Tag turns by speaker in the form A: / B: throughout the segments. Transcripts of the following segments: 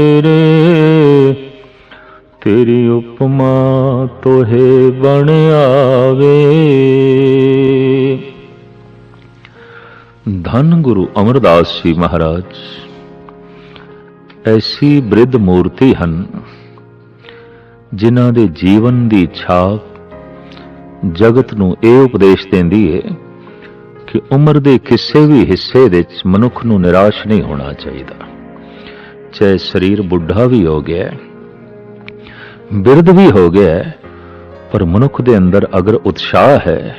A: ਤੇਰੇ, ਤੇਰੀ ਉਪਮਾ ਤੋਹੇ ਬਣ ਆਵੇ। ਧੰਨ ਗੁਰੂ ਅਮਰਦਾਸ ਜੀ ਮਹਾਰਾਜ, ਐਸੀ ਬ੍ਰਿਧ ਮੂਰਤੀ ਹਨ ਜਿਨ੍ਹਾਂ ਦੇ ਜੀਵਨ ਦੀ ਛਾਪ ਜਗਤ ਨੂੰ ਇਹ ਉਪਦੇਸ਼ ਦਿੰਦੀ ਹੈ ਕਿ ਉਮਰ ਦੇ ਕਿਸੇ ਵੀ ਹਿੱਸੇ ਵਿੱਚ ਮਨੁੱਖ ਨੂੰ ਨਿਰਾਸ਼ ਨਹੀਂ ਹੋਣਾ ਚਾਹੀਦਾ। ਚਾਹੇ ਸਰੀਰ ਬੁੱਢਾ ਵੀ ਹੋ ਗਿਆ ਬਿਰਧ ਵੀ ਹੋ ਗਿਆ ਪਰ ਮਨੁੱਖ ਦੇ ਅੰਦਰ ਅਗਰ ਉਤਸ਼ਾਹ ਹੈ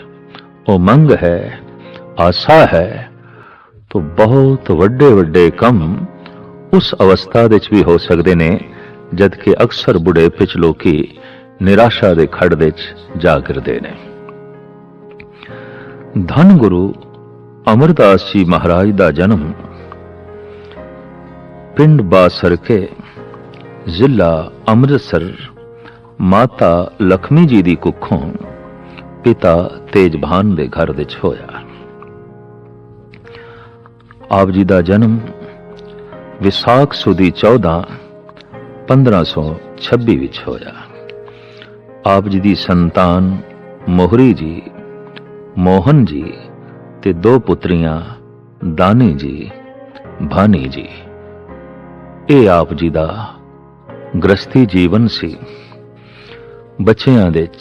A: ਉਮੰਗ ਹੈ, ਆਸਾ ਹੈ, ਤਾਂ ਬਹੁਤ ਵੱਡੇ ਵੱਡੇ ਕੰਮ ਉਸ ਅਵਸਥਾ ਵਿੱਚ ਵੀ ਹੋ ਸਕਦੇ ਨੇ, ਜਦ ਕਿ ਅਕਸਰ ਬੁਢੇ ਪਿਛ ਲੋਕੀ ਨਿਰਾਸ਼ਾ ਦੇ ਖੜ ਵਿੱਚ ਜਾਗਿਰਦੇ ਨੇ। ਧੰਨ ਗੁਰੂ ਅਮਰਦਾਸ ਜੀ ਮਹਾਰਾਜ ਦਾ ਜਨਮ ਪਿੰਡ ਬਾਸਰਕੇ ਜ਼ਿਲ੍ਹਾ ਅੰਮ੍ਰਿਤਸਰ, ਮਾਤਾ ਲਖਮੀ ਜੀ ਦੀ ਕੁੱਖੋਂ ਪਿਤਾ ਤੇਜਭਾਨ ਦੇ ਘਰ ਵਿੱਚ ਹੋਇਆ। ਆਪ ਜੀ ਦਾ ਜਨਮ ਵਿਸਾਖ ਸੁਦੀ 14 1526 ਵਿੱਚ ਹੋਇਆ। ਆਪ ਜੀ ਦੀ ਸੰਤਾਨ ਮੋਹਰੀ ਜੀ, ਮੋਹਨ ਜੀ ਤੇ ਦੋ ਪੁੱਤਰੀਆਂ ਦਾਨੀ ਜੀ, ਭਾਨੀ ਜੀ। ਇਹ ਆਪ ਜੀ ਦਾ ਗ੍ਰਸਤੀ ਜੀਵਨ ਸੀ। ਬੱਚਿਆਂ ਦੇ ਵਿੱਚ,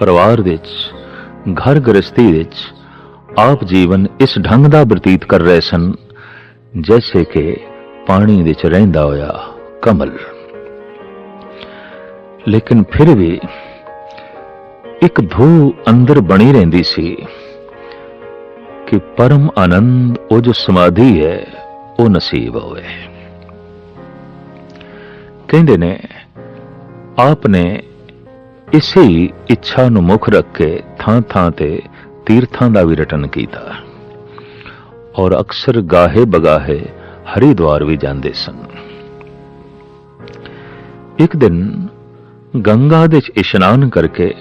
A: ਪਰਿਵਾਰ ਵਿੱਚ, ਘਰ ਗ੍ਰਸਤੀ ਵਿੱਚ ਆਪ ਜੀਵਨ ਇਸ ਢੰਗ ਦਾ ਬਤੀਤ ਕਰ ਰਹੇ ਸਨ ਜੈਸੇ ਕਿ ਪਾਣੀ ਵਿੱਚ ਰਹਿੰਦਾ ਹੋਇਆ ਕਮਲ। ਲੇਕਿਨ ਫਿਰ ਵੀ ਇੱਕ ਧੂ ਅੰਦਰ ਬਣੀ ਰਹਿੰਦੀ ਸੀ ਕਿ ਪਰਮ ਆਨੰਦ, ਉਹ ਜੋ ਸਮਾਧੀ ਹੈ, ਉਹ ਨਸੀਬ ਹੋਵੇ। ਕਹਿੰਦੇ ਨੇ ਆਪ ਨੇ ਇਸੇ ਇੱਛਾ ਨੂੰ ਮੁੱਖ ਰੱਖ ਕੇ ਥਾਂ ਥਾਂ ਤੇ ਤੀਰਥਾਂ ਦਾ ਵੀ ਰਟਨ ਕੀਤਾ। ਔਰ ਅਕਸਰ ਗਾਹੇ ਬਗਾਹੇ ਹਰਿਦੁਆਰ ਵੀ ਜਾਂਦੇ ਸਨ। ਇੱਕ ਦਿਨ ਗੰਗਾ ਦੇ ਵਿੱਚ ਇਸ਼ਨਾਨ ਕਰਕੇ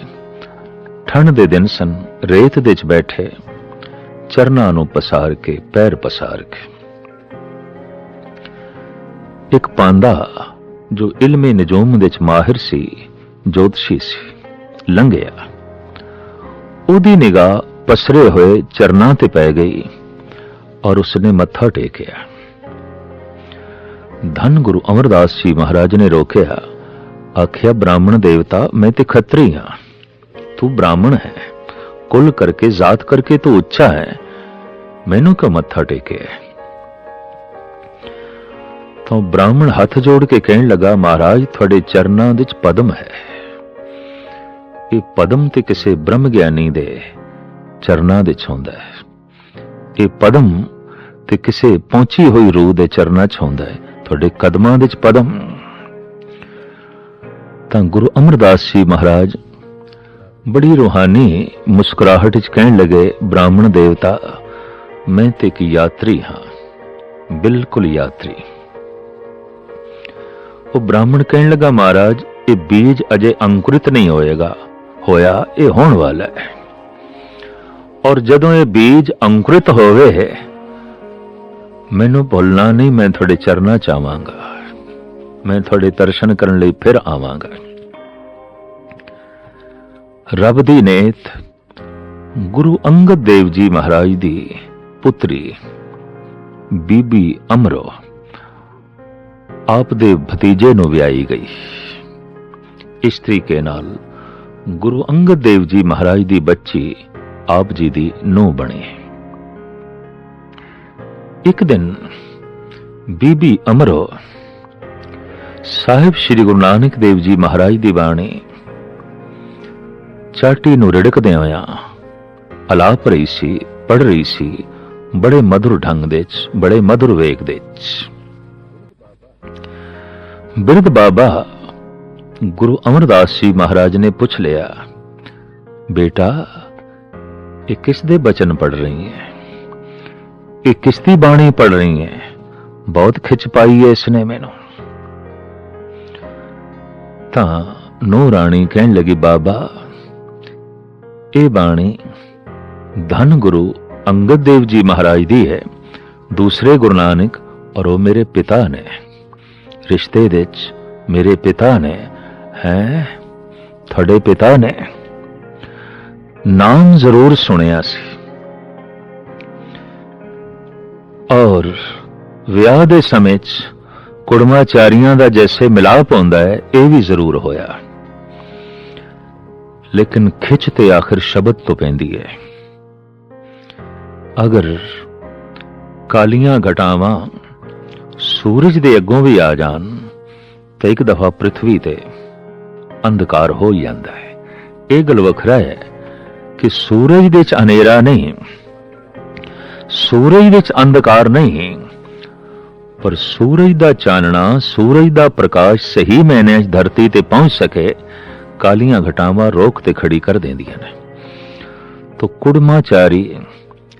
A: ਠੰਡ ਦੇ ਦਿਨ ਸਨ, ਰੇਤ ਦੇ ਵਿੱਚ ਬੈਠੇ ਚਰਨਾਂ ਨੂੰ ਪਸਾਰ ਕੇ, ਪੈਰ ਪਸਾਰ ਕੇ। ਇੱਕ ਪਾਂਦਾ ਜੋ ਇਲਮੇ ਨਜੂਮ ਦੇ ਚ ਮਾਹਿਰ ਸੀ, ਜੋਤਸ਼ੀ ਸੀ, ਲੰਘਿਆ। ਉਹਦੀ ਨਿਗਾਹ ਪਸਰੇ ਹੋਏ ਚਰਨਾਂ ਤੇ ਪੈ ਗਈ ਔਰ ਉਸਨੇ ਮੱਥਾ ਟੇਕਿਆ। ਧੰਨ ਗੁਰੂ ਅਮਰਦਾਸ ਜੀ ਮਹਾਰਾਜ ਨੇ ਰੋਕਿਆ, ਆਖਿਆ, ਬ੍ਰਾਹਮਣ ਦੇਵਤਾ, ਮੈਂ ਤੇ ਖੱਤਰੀ ਹਾਂ। ਤੂੰ ਬ੍ਰਾਹਮਣ ਹੈ। ਕੁੱਲ ਕਰਕੇ, ਜ਼ਾਤ ਕਰਕੇ ਤੂੰ ਉੱਚਾ ਹੈ। ਮੈਨੂੰ ਕਿਉਂ ਮੱਥਾ ਟੇਕਿਆ? ਤਾਂ ਬ੍ਰਾਹਮਣ ਹੱਥ ਜੋੜ ਕੇ ਕਹਿਣ ਲੱਗਾ, ਮਹਾਰਾਜ, ਤੁਹਾਡੇ ਚਰਨਾਂ ਵਿੱਚ ਪਦਮ ਹੈ। ਇਹ ਪਦਮ ਤੇ ਕਿਸੇ ਬ੍ਰਹਮ ਗਿਆਨੀ ਦੇ ਚਰਨਾਂ ਵਿੱਚ ਹੁੰਦਾ ਹੈ। ਇਹ ਪਦਮ ਤੇ ਕਿਸੇ ਪਹੁੰਚੀ ਹੋਈ ਰੂਹ ਦੇ ਚਰਨਾਂ 'ਚ ਹੁੰਦਾ ਹੈ। ਤੁਹਾਡੇ ਕਦਮਾਂ ਵਿੱਚ ਪਦਮ। ਤਾਂ ਗੁਰੂ ਅਮਰਦਾਸ ਜੀ ਮਹਾਰਾਜ ਬੜੀ ਰੂਹਾਨੀ ਮੁਸਕਰਾਹਟ ਵਿੱਚ ਕਹਿਣ ਲੱਗੇ, ਬ੍ਰਾਹਮਣ ਦੇਵਤਾ, ਮੈਂ ਤੇ ਇੱਕ ਯਾਤਰੀ ਹਾਂ। ਬਿਲਕੁਲ ਯਾਤਰੀ। ਉਹ ਬ੍ਰਾਹਮਣ ਕਹਿਣ ਲੱਗਾ, ਮਹਾਰਾਜ, ਇਹ ਬੀਜ ਅਜੇ ਅੰਕੁਰਿਤ ਨਹੀਂ ਹੋਏਗਾ। ਹੋਇਆ ਇਹ ਹੋਣ ਵਾਲਾ ਹੈ। ਔਰ ਜਦੋਂ ਇਹ ਬੀਜ ਅੰਕੁਰਿਤ ਹੋਵੇ, ਮੈਨੂੰ ਭੁੱਲਣਾ ਨਹੀਂ, ਮੈਂ ਤੁਹਾਡੇ ਚਰਨਾਂ ਚ ਆਵਾਂਗਾ। ਮੈਂ ਤੁਹਾਡੇ ਦਰਸ਼ਨ ਕਰਨ ਲਈ ਫਿਰ ਆਵਾਂਗਾ। ਰੱਬ ਦੀ ਨੇਤ, ਗੁਰੂ ਅੰਗਦ ਦੇਵ ਜੀ ਮਹਾਰਾਜ ਦੀ ਪੁੱਤਰੀ, ਬੀਬੀ ਅਮਰੋ ਆਪ ਦੇ ਭਤੀਜੇ ਨੂੰ ਵਿਆਹੀ ਗਈ। ਇਸ ਤਰੀਕੇ ਨਾਲ ਗੁਰੂ ਅੰਗਦ ਦੇਵ ਜੀ ਮਹਾਰਾਜ ਦੀ ਬੱਚੀ ਆਪ ਜੀ ਦੀ ਨੂੰ ਬਣੀ। ਇੱਕ ਦਿਨ ਬੀਬੀ ਅਮਰੋ ਸਾਹਿਬ ਸ੍ਰੀ ਗੁਰੂ ਨਾਨਕ ਦੇਵ ਜੀ ਮਹਾਰਾਜ ਦੀ ਬਾਣੀ ਚਾਟੀ ਨੂੰ ਰਿੜਕਦੇ ਹੋਇਆਂ ਅਲਾਪ ਰਹੀ ਸੀ ਪੜ ਰਹੀ ਸੀ, ਬੜੇ ਮధుਰ ਢੰਗ ਦੇ ਚ ਬੜੇ ਮధుਰ ਵੇਗ ਦੇ ਚ ਬਿਰਧ ਬਾਬਾ ਗੁਰੂ ਅਮਰਦਾਸ ਜੀ ਮਹਾਰਾਜ ਨੇ ਪੁੱਛ ਲਿਆ, ਬੇਟਾ, ਇਹ ਕਿਸ ਦੇ ਬਚਨ ਪੜ ਰਹੀ ਹੈ? ਇਹ ਕਿਸ ਦੀ ਬਾਣੀ ਪੜ ਰਹੀ ਹੈ? ਬਹੁਤ ਖਿੱਚ ਪਾਈ ਹੈ ਇਸਨੇ ਮੈਨੂੰ। ਤਾਂ ਨੋ ਰਾਣੀ ਕਹਿਣ ਲੱਗੀ, ਬਾਬਾ, ਇਹ ਬਾਣੀ ਧੰਨ ਗੁਰੂ ਅੰਗਦ ਦੇਵ ਜੀ ਮਹਾਰਾਜ ਦੀ ਹੈ। ਦੂਸਰੇ ਗੁਰੂ ਨਾਨਕ ਔਰ ਉਹ ਮੇਰੇ ਪਿਤਾ ਨੇ। ਰਿਸ਼ਤੇ ਵਿੱਚ ਮੇਰੇ ਪਿਤਾ ਨੇ, ਹੈ, ਤੁਹਾਡੇ ਪਿਤਾ ਨੇ ਨਾਮ ਜ਼ਰੂਰ ਸੁਣਿਆ ਸੀ। ਔਰ ਵਿਆਹ ਦੇ ਸਮੇਂ 'ਚ ਕੁੜਮਾਚਾਰੀਆਂ ਦਾ ਜੈਸੇ ਮਿਲਾਪ ਹੁੰਦਾ ਹੈ, ਇਹ ਵੀ ਜ਼ਰੂਰ ਹੋਇਆ। ਲੇਕਿਨ ਖਿੱਚ ਤੇ ਆਖਰ ਸ਼ਬਦ ਤੋਂ ਪੈਂਦੀ ਹੈ। ਅਗਰ ਕਾਲੀਆਂ ਘਟਾਵਾਂ ਸੂਰਜ ਦੇ ਅੱਗੋਂ ਵੀ ਆ ਜਾਣ ਤਾਂ ਇੱਕ ਦਫਾ ਪ੍ਰithvi ਤੇ ਅੰਧਕਾਰ ਹੋ ਜਾਂਦਾ ਹੈ। ਇਹ ਗੱਲ ਵੱਖਰਾ ਹੈ ਕਿ ਸੂਰਜ ਦੇ ਚ ਹਨੇਰਾ ਨਹੀਂ, ਸੂਰਜ ਵਿੱਚ ਅੰਧਕਾਰ ਨਹੀਂ, ਪਰ ਸੂਰਜ ਦਾ ਚਾਨਣਾ, ਸੂਰਜ ਦਾ ਪ੍ਰਕਾਸ਼ ਸਹੀ ਮੈਨੇ ਧਰਤੀ ਤੇ ਪਹੁੰਚ ਸਕੇ, ਕਾਲੀਆਂ ਘਟਾਵਾਂ ਰੋਕ ਤੇ ਖੜੀ ਕਰ ਦਿੰਦੀਆਂ ਨੇ। ਤੋ ਕੁੜਮਾਚਾਰੀ,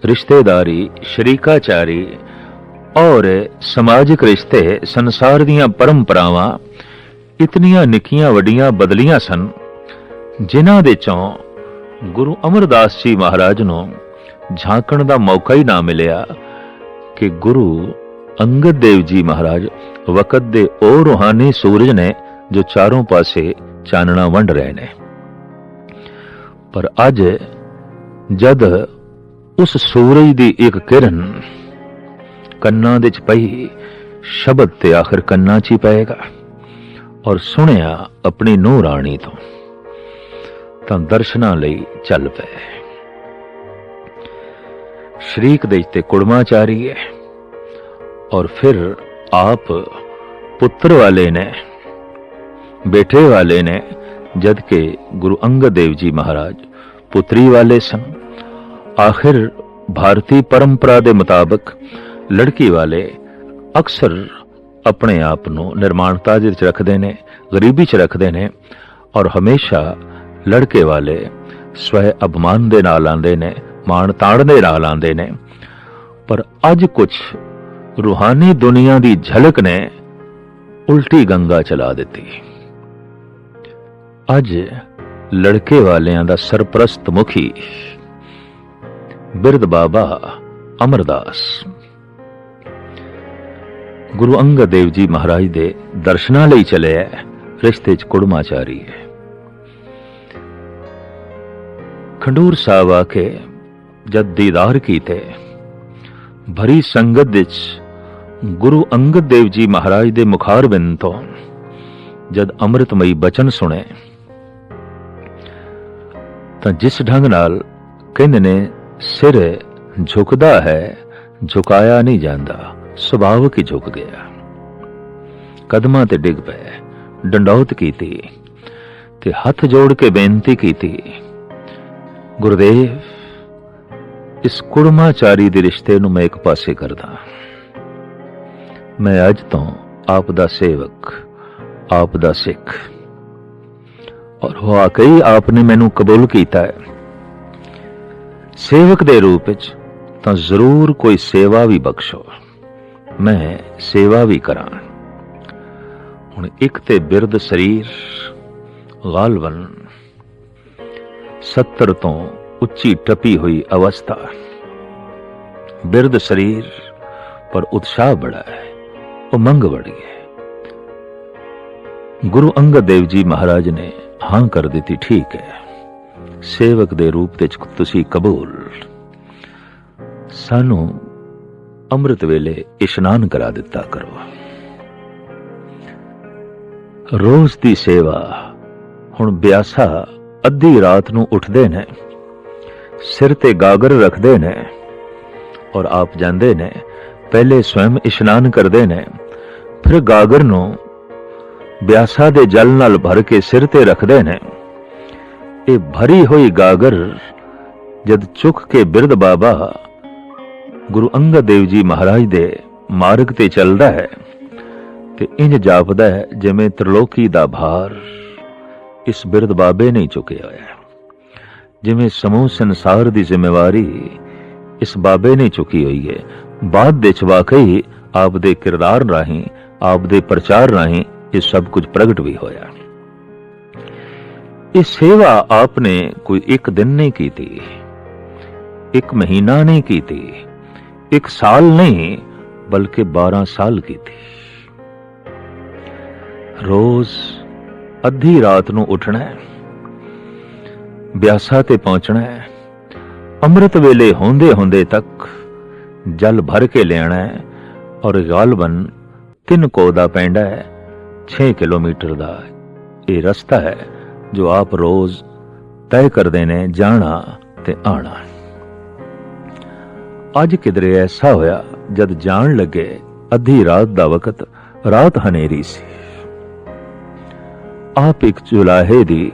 A: ਰਿਸ਼ਤੇਦਾਰੀ, ਸ਼ਰੀਕਾਚਾਰੀ ਔਰ ਸਮਾਜਿਕ ਰਿਸ਼ਤੇ ਸੰਸਾਰ ਦੀਆਂ ਪਰੰਪਰਾਵਾਂ ਇਤਨੀਆਂ ਨਿੱਕੀਆਂ ਵੱਡੀਆਂ ਬਦਲੀਆਂ ਸਨ, ਜਿਨ੍ਹਾਂ ਦੇ ਚੋਂ ਗੁਰੂ ਅਮਰਦਾਸ ਜੀ ਮਹਾਰਾਜ ਨੂੰ ਝਾਂਕਣ ਦਾ ਮੌਕਾ ਹੀ ਨਾ ਮਿਲਿਆ ਕਿ ਗੁਰੂ ਅੰਗਦ ਦੇਵ ਜੀ ਮਹਾਰਾਜ ਵਕਤ ਦੇ ਉਹ ਰੂਹਾਨੀ ਸੂਰਜ ਨੇ ਜੋ ਚਾਰੋਂ ਪਾਸੇ ਚਾਨਣਾ ਵੰਡ ਰਹੇ ਨੇ। ਪਰ ਅੱਜ ਜਦ ਉਸ ਸੂਰਜ ਦੀ ਇੱਕ ਕਿਰਨ ਕੰਨਾਂ ਦੇ ਚ ਪਈ, ਸ਼ਬਦ ਤੇ ਆਖਰ ਕੰਨਾਂ 'ਚ ਹੀ ਪਏਗਾ। ਔਰ ਸੁਣਿਆ ਆਪਣੀ ਨੂੰਹ ਰਾਣੀ ਤੋਂ, ਤਾਂ ਦਰਸ਼ਨਾਂ ਲਈ ਚੱਲ ਪਏ। ਸ਼ਰੀਕ ਦੇ ਤੇ ਕੁੜਮਾਚਾਰੀ ਹੈ, ਔਰ ਫਿਰ ਆਪ ਪੁੱਤਰ ਵਾਲੇ ਨੇ, ਬੇਟੇ ਵਾਲੇ ਨੇ, ਜਦ ਕਿ ਗੁਰੂ ਅੰਗਦ ਦੇਵ ਜੀ ਮਹਾਰਾਜ ਪੁੱਤਰੀ ਵਾਲੇ ਸਨ। ਆਖਿਰ ਭਾਰਤੀ ਪਰੰਪਰਾ ਦੇ ਮੁਤਾਬਕ ਲੜਕੀ ਵਾਲੇ ਅਕਸਰ ਆਪਣੇ ਆਪ ਨੂੰ ਨਿਰਮਾਣਤਾ ਦੇ ਵਿੱਚ ਰੱਖਦੇ ਨੇ, ਗਰੀਬੀ 'ਚ ਰੱਖਦੇ ਨੇ ਔਰ ਹਮੇਸ਼ਾ ਲੜਕੇ ਵਾਲੇ ਸਵੈ ਅਪਮਾਨ ਦੇ ਨਾਲ ਆਉਂਦੇ ਨੇ, ਮਾਣ ਤਾਣ ਦੇ ਨਾਲ ਆਉਂਦੇ ਨੇ। ਪਰ ਅੱਜ ਕੁਝ ਰੂਹਾਨੀ ਦੁਨੀਆ ਦੀ ਝਲਕ ਨੇ ਉਲਟੀ ਗੰਗਾ ਚਲਾ ਦਿੱਤੀ। ਅੱਜ ਲੜਕੇ ਵਾਲਿਆਂ ਦਾ ਸਰਪ੍ਰਸਤ ਮੁਖੀ ਬਿਰਧ ਬਾਬਾ ਅਮਰਦਾਸ। ਗੁਰੂ ਅੰਗਦ ਦੇਵ ਜੀ ਮਹਾਰਾਜ ਦੇ ਦਰਸ਼ਨਾਂ ਲਈ ਚਲੇ ਚੱਲਿਆ ਰਿਸ਼ਤੇ 'ਚ ਕੁੜਮਾਚਾਰੀ ਹੈ ਖੰਡੂਰ ਸਾਹਿਬ ਆ ਕੇ ਜਦ ਦੀਦਾਰ ਕੀਤੇ, ਭਰੀ ਸੰਗਤ ਵਿੱਚ ਗੁਰੂ ਅੰਗਦ ਦੇਵ ਜੀ ਮਹਾਰਾਜ ਦੇ ਮੁਖਾਰਬਿੰਦ ਤੋਂ ਜਦ ਅੰਮ੍ਰਿਤਮਈ ਬਚਨ ਸੁਣੇ, ਤਾਂ ਜਿਸ ਢੰਗ ਨਾਲ ਕਹਿੰਦੇ ਨੇ, ਸਿਰ ਝੁਕਦਾ ਹੈ, ਝੁਕਾਇਆ ਨਹੀਂ ਜਾਂਦਾ। ਸੁਭਾਵਕ ਹੀ ਝੁਕ ਗਿਆ। ਕਦਮਾਂ ਤੇ ਡਿੱਗ ਪਏ। ਡੰਡੌਤ ਕੀਤੀ ਤੇ ਹੱਥ ਜੋੜ ਕੇ ਬੇਨਤੀ ਕੀਤੀ, ਗੁਰਦੇਵ, ਇਸ ਕੁੜਮਾਚਾਰੀ ਦੇ ਰਿਸ਼ਤੇ ਨੂੰ ਮੈਂ ਇੱਕ ਪਾਸੇ ਕਰਦਾ। ਮੈਂ ਅੱਜ ਤੋਂ ਆਪ ਦਾ ਸੇਵਕ, ਆਪ ਦਾ ਸਿੱਖ। ਔਰ ਵਾਕਈ ਆਪ ਨੇ ਮੈਨੂੰ ਕਬੂਲ ਕੀਤਾ ਹੈ। ਸੇਵਕ ਦੇ ਰੂਪ ਵਿੱਚ ਤਾਂ ਜ਼ਰੂਰ ਕੋਈ ਸੇਵਾ ਵੀ ਬਖਸ਼ੋ। ਮੈਂ ਸੇਵਾ ਵੀ ਕਰਾਂ। ਹੁਣ ਇੱਕ ਤੇ ਬਿਰਧ ਸਰੀਰ ਗਾਲਵਨ 70 ਤੋਂ ਉੱਚੀ ਟਪੀ ਹੋਈ ਅਵਸਥਾ। ਬਿਰਧ ਸਰੀਰ, ਪਰ ਉਤਸ਼ਾਹ ਬੜਾ ਹੈ, ਉਮੰਗ ਬੜੀ ਹੈ। ਗੁਰੂ ਅੰਗਦ ਦੇਵ ਜੀ ਮਹਾਰਾਜ ਨੇ ਹਾਂ ਕਰ ਦਿੱਤੀ, ਠੀਕ ਹੈ। ਸੇਵਕ ਦੇ ਰੂਪ ਵਿੱਚ ਤੁਸੀਂ ਕਬੂਲ। ਸਾਨੂੰ ਅੰਮ੍ਰਿਤ ਵੇਲੇ ਇਸ਼ਨਾਨ ਕਰਾ ਦਿੱਤਾ ਕਰੋ। ਰੋਜ਼ ਦੀ ਸੇਵਾ, ਹੁਣ ਬਿਆਸਾ ਅੱਧੀ ਰਾਤ ਨੂੰ ਉੱਠਦੇ ਨੇ, ਸਿਰ ਤੇ ਗਾਗਰ ਰੱਖਦੇ ਨੇ ਔਰ ਆਪ ਜਾਂਦੇ ਨੇ, ਪਹਿਲੇ ਸਵੈਮ ਇਸ਼ਨਾਨ ਕਰਦੇ ਨੇ, ਫਿਰ ਗਾਗਰ ਨੂੰ ਬਿਆਸਾ ਦੇ ਜਲ ਨਾਲ ਭਰ ਕੇ ਸਿਰ ਤੇ ਰੱਖਦੇ ਨੇ। ਇਹ ਭਰੀ ਹੋਈ ਗਾਗਰ ਜਦ ਚੁੱਕ ਕੇ ਬਿਰਧ ਬਾਬਾ ਗੁਰੂ ਅੰਗਦ ਦੇਵ ਜੀ ਮਹਾਰਾਜ ਦੇ ਮਾਰਗ ਤੇ ਚੱਲਦਾ ਹੈ ਤੇ ਇੰਜ ਜਾਪਦਾ ਹੈ, ਜਿਵੇਂ ਤ੍ਰਿਲੋਕੀ ਦਾ ਭਾਰ ਇਸ ਬਿਰਧ ਬਾਬੇ ਨੇ ਚੁੱਕਿਆ ਹੋਇਆ ਜਿਵੇਂ ਸਮੂਹ ਸੰਸਾਰ ਦੀ ਜ਼ਿੰਮੇਵਾਰੀ ਇਸ ਬਾਬੇ ਨੇ ਚੁੱਕੀ ਹੋਈ ਹੈ। ਬਾਅਦ ਵਿੱਚ ਵਾਕਈ ਆਪ ਦੇ ਕਿਰਦਾਰ ਰਾਹੀਂ ਆਪ ਦੇ ਪ੍ਰਚਾਰ ਰਾਹੀਂ ਇਹ ਸਭ ਕੁਝ ਪ੍ਰਗਟ ਵੀ ਹੋਇਆ। ਇਹ ਸੇਵਾ ਆਪ ਨੇ ਕੋਈ ਇੱਕ ਦਿਨ ਨਹੀਂ ਕੀਤੀ, ਇੱਕ ਮਹੀਨਾ ਨਹੀਂ ਕੀਤੀ ਇੱਕ ਸਾਲ ਨਹੀਂ ਬਲਕਿ 12 ਸਾਲ ਕੀਤੀ ਰੋਜ਼ ਅੱਧੀ ਰਾਤ ਨੂੰ ਉੱਠਣਾ ਹੈ ਬਿਆਸਾ ਤੇ ਪਹੁੰਚਣਾ ਹੈ ਅੰਮ੍ਰਿਤ ਵੇਲੇ ਹੁੰਦੇ ਹੁੰਦੇ ਤੱਕ ਜਲ ਭਰ ਕੇ ਲਿਆਣਾ ਹੈ ਔਰ ਗਾਲਬਨ ਤਿੰਨ ਕੋ ਦਾ ਪੈਂਡਾ ਹੈ 6 ਕਿਲੋਮੀਟਰ ਦਾ ਇਹ ਰਸਤਾ ਹੈ ਜੋ ਆਪ ਰੋਜ਼ ਤੈਅ ਕਰਦੇ ਨੇ ਜਾਣਾ ਤੇ ਆਣਾ ਅੱਜ ਕਿਧਰੇ ਐਸਾ ਹੋਇਆ, ਜਦ ਜਾਣ ਲੱਗੇ ਅੱਧੀ ਰਾਤ ਦਾ ਵਕਤ ਰਾਤ ਹਨੇਰੀ ਸੀ। ਆਪ ਇੱਕ ਚੁਲਾਹੇ ਦੀ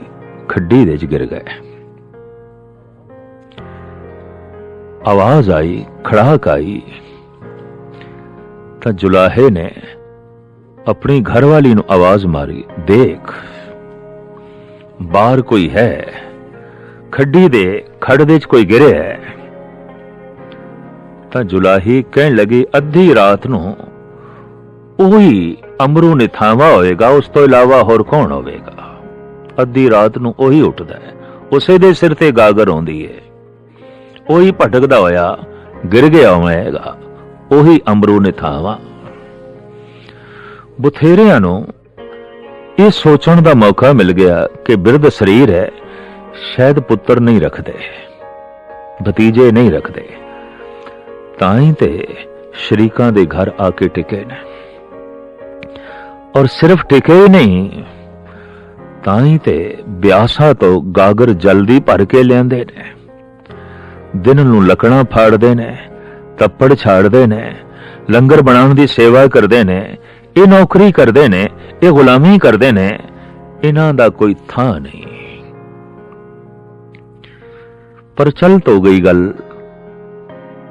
A: ਖੱਡੀ ਦੇ ਚ ਗਿਰ ਗਏ। ਆਵਾਜ਼ ਆਈ, ਖੜਾਕ ਆਈ। ਤਾਂ ਜੁਲਾਹੇ ਨੇ ਆਪਣੀ ਘਰਵਾਲੀ ਨੂੰ ਆਵਾਜ਼ ਮਾਰੀ, ਦੇਖ, ਬਾਹਰ ਕੋਈ ਹੈ, ਖੱਡੀ ਦੇ ਖੜ ਦੇ ਚ ਕੋਈ ਗਿਰਿਆ ਹੈ। ਤਾਂ ਜੁਲਾਹੀ ਕਹਿਣ ਲੱਗੀ, ਅੱਧੀ ਰਾਤ ਨੂੰ ਉਹੀ ਅਮਰੂ ਨਿਥਾਵਾ ਹੋਏਗਾ, ਉਸ ਤੋਂ ਇਲਾਵਾ ਹੋਰ ਕੌਣ ਹੋਵੇਗਾ? ਅੱਧੀ ਰਾਤ ਨੂੰ ਉਹੀ ਉੱਠਦਾ ਹੈ। ਉਸੇ ਦੇ ਸਿਰ ਤੇ ਗਾਗਰ ਆਉਂਦੀ ਹੈ। ਉਹੀ ਭਟਕਦਾ ਹੋਇਆ, ਗਿਰ ਗਿਆ ਹੋਵੇਗਾ। ਉਹੀ ਅਮਰੂ ਨਿਥਾਵਾ। ਬਥੇਰਿਆਂ ਨੂੰ ਇਹ ਸੋਚਣ ਦਾ ਮੌਕਾ ਮਿਲ ਗਿਆ ਕਿ ਬਿਰਧ ਸਰੀਰ ਹੈ, ਸ਼ਾਇਦ ਪੁੱਤਰ ਨਹੀਂ ਰੱਖਦੇ, ਭਤੀਜੇ ਨਹੀਂ ਰੱਖਦੇ। ਤਾਂ ਹੀ ਤੇ ਸ਼ਰੀਕਾਂ ਦੇ ਘਰ ਆ ਕੇ ਟਿਕੇ ਨੇ। ਔਰ ਸਿਰਫ ਟਿਕੇ ਹੀ ਨਹੀਂ ਤਾਂ ਹੀ ਤੇ ਬਿਆਸਾ ਤੋਂ ਗਾਗਰ ਜਲਦੀ ਭਰ ਕੇ ਲਿਆਂਦੇ ਨੇ। ਦਿਨ ਨੂੰ ਲੱਕੜਾਂ ਫਾੜਦੇ ਨੇ, ਤੱਪੜ ਛਾੜਦੇ ਨੇ, ਲੰਗਰ ਬਣਾਉਣ ਦੀ ਸੇਵਾ ਕਰਦੇ ਨੇ, ਇਹ ਨੌਕਰੀ ਕਰਦੇ ਨੇ, ਇਹ ਗੁਲਾਮੀ ਕਰਦੇ ਨੇ, ਇਹਨਾਂ ਦਾ ਕੋਈ ਥਾਂ ਨਹੀਂ। ਪਰ ਚਲ ਤੋ ਗਈ ਗੱਲ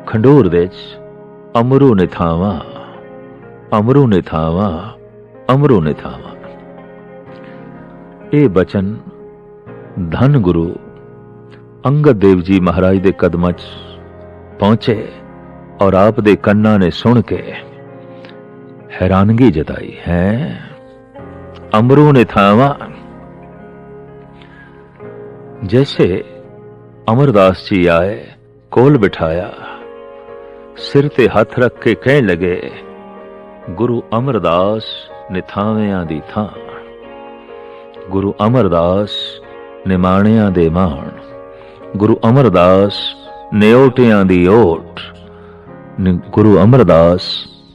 A: ਖੰਡੂਰ ਵਿੱਚ ਅਮਰੂ ਨਿਥਾਵਾ ਅਮਰੂ ਨਿਥਾਵਾ ਅਮਰੂ ਨਿਥਾਵਾ ਇਹ ਬਚਨ ਧੰਨ ਗੁਰੂ ਅੰਗਦ ਦੇਵ ਜੀ ਮਹਾਰਾਜ ਦੇ ਕਦਮਾਂ 'ਚ ਪਹੁੰਚੇ ਔਰ ਆਪ ਦੇ ਕੰਨਾਂ ਨੇ ਸੁਣ ਕੇ ਹੈਰਾਨਗੀ ਜਤਾਈ ਹੈ, ਅਮਰੂ ਨੇ ਨਿਥਾਵਾ ਜੈਸੇ ਅਮਰਦਾਸ ਜੀ ਆਏ, ਕੋਲ ਬਿਠਾਇਆ। ਸਿਰ ਤੇ ਹੱਥ ਰੱਖ ਕੇ ਕਹਿਣ ਲੱਗੇ, ਗੁਰੂ ਅਮਰਦਾਸ ਨਿਥਾਵਿਆਂ ਦੀ ਥਾਂ। ਗੁਰੂ ਅਮਰਦਾਸ ਨਿਮਾਣਿਆਂ ਦੇ ਮਾਣ। ਗੁਰੂ ਅਮਰਦਾਸ ਨਿਓਟਿਆਂ ਦੀ ਓਟ। ਨ- ਗੁਰੂ ਅਮਰਦਾਸ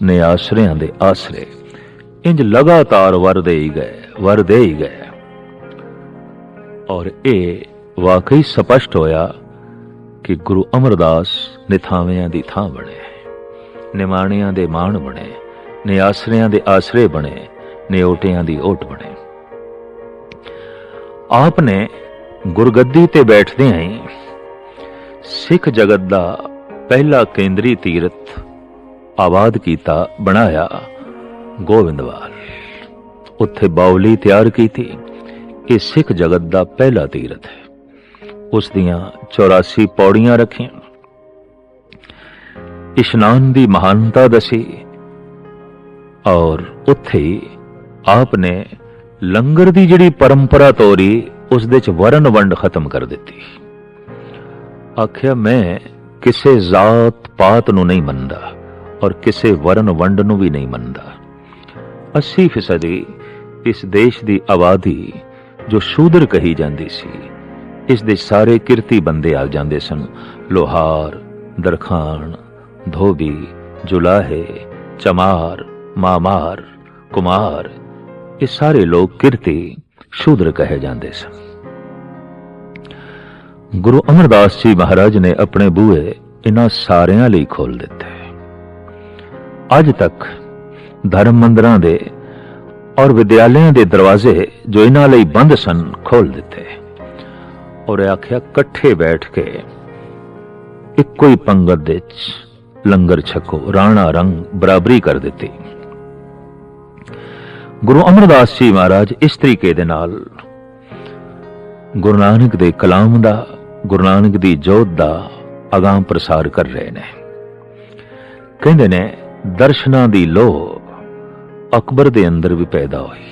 A: ਨੇ ਆਸਰਿਆਂ ਦੇ ਆਸਰੇ। ਇੰਜ ਲਗਾਤਾਰ ਵਰਦੇ ਹੀ ਗਏ ਵਰਦੇ ਹੀ ਗਏ। ਔਰ ਇਹ ਵਾਕਈ ਸਪਸ਼ਟ ਹੋਇਆ ਕਿ ਗੁਰੂ ਅਮਰਦਾਸ ਨਿਥਾਵਿਆਂ ਦੀ ਥਾਂ ਬਣੇ, ਨਿਮਾਣਿਆਂ ਦੇ ਮਾਣ ਬਣੇ ਨੇ ਆਸਰਿਆਂ ਦੇ ਆਸਰੇ ਬਣੇ ਨੇ ਓਟਿਆਂ ਦੀ ਓਟ ਬਣੇ। ਆਪ ਨੇ ਗੁਰਗੱਦੀ ਤੇ ਬੈਠਦਿਆਂ ਹੀ ਸਿੱਖ ਜਗਤ ਦਾ ਪਹਿਲਾ ਕੇਂਦਰੀ ਤੀਰਥ ਆਬਾਦ ਕੀਤਾ, ਬਣਾਇਆ ਗੋਬਿੰਦਵਾਲ ਉੱਥੇ ਬਾਉਲੀ ਤਿਆਰ ਕੀਤੀ ਇਹ ਸਿੱਖ ਜਗਤ ਦਾ ਪਹਿਲਾ ਤੀਰਥ ਹੈ। ਉਸ ਦੀਆਂ 84 ਪੌੜੀਆਂ ਰੱਖੀਆਂ। ਇਸ਼ਨਾਨ ਦੀ ਮਹਾਨਤਾ ਦਸੀ ਔਰ ਉੱਥੇ ਆਪ ਨੇ ਲੰਗਰ ਦੀ ਜਿਹੜੀ ਪਰੰਪਰਾ ਤੋਰੀ, ਉਸ ਦੇ ਚ ਵਰਨ ਵੰਡ ਖਤਮ ਕਰ ਦਿੱਤੀ। ਆਖਿਆ, ਮੈਂ ਕਿਸੇ ਜ਼ਾਤ ਪਾਤ ਨੂੰ ਨਹੀਂ ਮੰਨਦਾ ਔਰ ਕਿਸੇ ਵਰਨ ਵੰਡ ਨੂੰ ਵੀ ਨਹੀਂ ਮੰਨਦਾ। 80% ਫੀਸਦੀ ਇਸ ਦੇਸ਼ ਦੀ ਆਬਾਦੀ ਜੋ ਸ਼ੂਦਰ ਕਹੀ ਜਾਂਦੀ ਸੀ ਇਸ ਦੇ ਸਾਰੇ ਕਿਰਤੀ ਬੰਦੇ ਆ ਜਾਂਦੇ ਸਨ। ਲੋਹਾਰ ਦਰਖਾਨ ਧੋਬੀ, ਜੁਲਾਹੇ, ਚਮਾਰ, ਮਾਮਾਰ, ਕੁਮਾਰ, ਇਹ ਸਾਰੇ ਲੋਕ ਕਿਰਤੀ ਸ਼ੂਦਰ ਕਹੇ ਜਾਂਦੇ ਸਨ। ਗੁਰੂ ਅਮਰਦਾਸ ਜੀ ਮਹਾਰਾਜ ਨੇ ਆਪਣੇ ਬੂਹੇ ਇਹਨਾਂ ਸਾਰਿਆਂ ਲਈ ਖੋਲ ਦਿੱਤੇ। ਅੱਜ ਤੱਕ ਧਰਮ ਮੰਦਰਾਂ ਦੇ ਔਰ ਵਿਦਿਆਲਿਆਂ ਦੇ ਦਰਵਾਜ਼ੇ ਜੋ ਇਹਨਾਂ ਲਈ ਬੰਦ ਸਨ ਖੋਲ ਦਿੱਤੇ। ਔਰ ਆਖਿਆ, ਇਕੱਠੇ ਬੈਠ ਕੇ ਇੱਕੋ ਹੀ ਪੰਗਤ ਦੇ ਵਿੱਚ ਲੰਗਰ ਛਕੋ, ਰਾਣਾ ਰੰਗ ਬਰਾਬਰੀ ਕਰ ਦਿੱਤੀ। ਗੁਰੂ ਅਮਰਦਾਸ ਜੀ ਮਹਾਰਾਜ ਇਸ ਤਰੀਕੇ ਦੇ ਨਾਲ ਗੁਰੂ ਨਾਨਕ ਦੇ ਕਲਾਮ ਦਾ, ਗੁਰੂ ਨਾਨਕ ਦੀ ਜੋਤ ਦਾ ਅਗਾਮ ਪ੍ਰਸਾਰ ਕਰ ਰਹੇ ਨੇ। ਕਹਿੰਦੇ ਨੇ, ਦਰਸ਼ਨਾਂ ਦੀ ਲੋਹ ਅਕਬਰ ਦੇ ਅੰਦਰ ਵੀ ਪੈਦਾ ਹੋਈ।